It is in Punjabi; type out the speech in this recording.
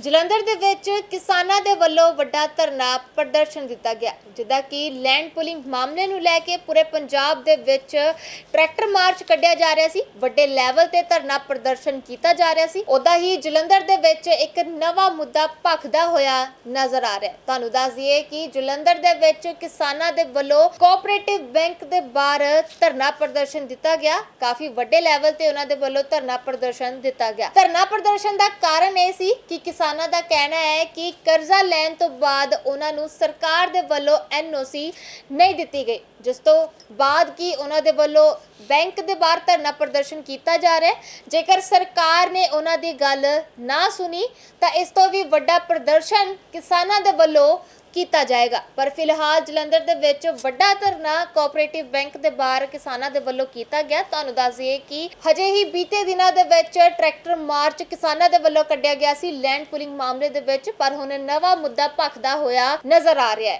ਜਲੰਧਰ ਦੇ ਵਿੱਚ ਕਿਸਾਨਾਂ ਦੇ ਵੱਲੋਂ ਵੱਡਾ ਧਰਨਾ ਪ੍ਰਦਰਸ਼ਨ ਦਿੱਤਾ ਗਿਆ, ਜਿੱਦਾਂ ਕਿ ਲੈਂਡ ਪੁਲਿੰਗ ਮਾਮਲੇ ਨੂੰ ਲੈ ਕੇ ਪੂਰੇ ਪੰਜਾਬ ਦੇ ਵਿੱਚ ਟਰੈਕਟਰ ਮਾਰਚ ਕੱਢਿਆ ਜਾ ਰਿਹਾ ਸੀ, ਵੱਡੇ ਲੈਵਲ ਤੇ ਧਰਨਾ ਪ੍ਰਦਰਸ਼ਨ ਕੀਤਾ ਜਾ ਰਿਹਾ ਸੀ। ਉਦਾਂ ਹੀ ਜਲੰਧਰ ਦੇ ਵਿੱਚ ਇੱਕ ਨਵਾਂ ਮੁੱਦਾ ਭਖਦਾ ਹੋਇਆ ਨਜ਼ਰ ਆ ਰਿਹਾ। ਤੁਹਾਨੂੰ ਦੱਸ ਦਈਏ ਕਿ ਜਲੰਧਰ ਦੇ ਵਿੱਚ ਕਿਸਾਨਾਂ ਦੇ ਵੱਲੋਂ ਕੋਆਪਰੇਟਿਵ ਬੈਂਕ ਦੇ ਬਾਹਰ ਧਰਨਾ ਪ੍ਰਦਰਸ਼ਨ ਦਿੱਤਾ ਗਿਆ। ਕਾਫੀ ਵੱਡੇ ਲੈਵਲ ਤੇ ਉਹਨਾਂ ਦੇ ਵੱਲੋਂ ਧਰਨਾ ਪ੍ਰਦਰਸ਼ਨ ਦਿੱਤਾ ਗਿਆ। ਧਰਨਾ ਪ੍ਰਦਰਸ਼ਨ ਦਾ ਕਾਰਨ ਇਹ ਸੀ ਕਿ ਕਿਸਾਨ ਕਿਸਾਨਾਂ ਦਾ ਕਹਿਣਾ ਹੈ ਕਿ ਕਰਜ਼ਾ ਲੈਣ ਤੋਂ ਬਾਅਦ ਉਹਨਾਂ ਨੂੰ ਸਰਕਾਰ ਦੇ ਵੱਲੋਂ ਐਨਓਸੀ ਨਹੀਂ ਦਿੱਤੀ ਗਈ, ਜਿਸ ਤੋਂ ਬਾਅਦ ਕੀ ਉਹਨਾਂ ਦੇ ਵੱਲੋਂ ਬੈਂਕ ਦੇ ਬਾਹਰ ਧਰਨਾ ਪ੍ਰਦਰਸ਼ਨ ਕੀਤਾ ਜਾ ਰਿਹਾ ਹੈ। ਜੇਕਰ ਸਰਕਾਰ ਨੇ ਉਹਨਾਂ ਦੀ ਗੱਲ ਨਾ ਸੁਣੀ, ਤਾਂ ਇਸ ਤੋਂ ਵੀ ਵੱਡਾ ਪ੍ਰਦਰਸ਼ਨ ਕਿਸਾਨਾਂ ਦੇ ਵੱਲੋਂ ਕੀਤਾ ਜਾਏਗਾ। ਪਰ ਫਿਲਹਾਲ ਜਲੰਧਰ ਦੇ ਵਿੱਚ ਵੱਡਾ ਧਰਨਾ ਕੋਆਪਰੇਟਿਵ ਬੈਂਕ ਦੇ ਬਾਹਰ ਕਿਸਾਨਾਂ ਦੇ ਵੱਲੋਂ ਕੀਤਾ ਗਿਆ। ਤੁਹਾਨੂੰ ਦੱਸ ਦਈਏ ਕਿ ਹਜੇ ਹੀ ਬੀਤੇ ਦਿਨਾਂ ਦੇ ਵਿੱਚ ਟਰੈਕਟਰ ਮਾਰਚ ਕਿਸਾਨਾਂ ਦੇ ਵੱਲੋਂ ਕੱਢਿਆ ਗਿਆ ਸੀ। ਲੈਂਡ ਪੁਲਿੰਗ ਮਾਮਲੇ ਦੇ ਵਿੱਚ, ਪਰ ਹੁਣ ਨਵਾਂ ਮੁੱਦਾ ਭਖਦਾ ਹੋਇਆ ਨਜ਼ਰ ਆ ਰਿਹਾ ਹੈ।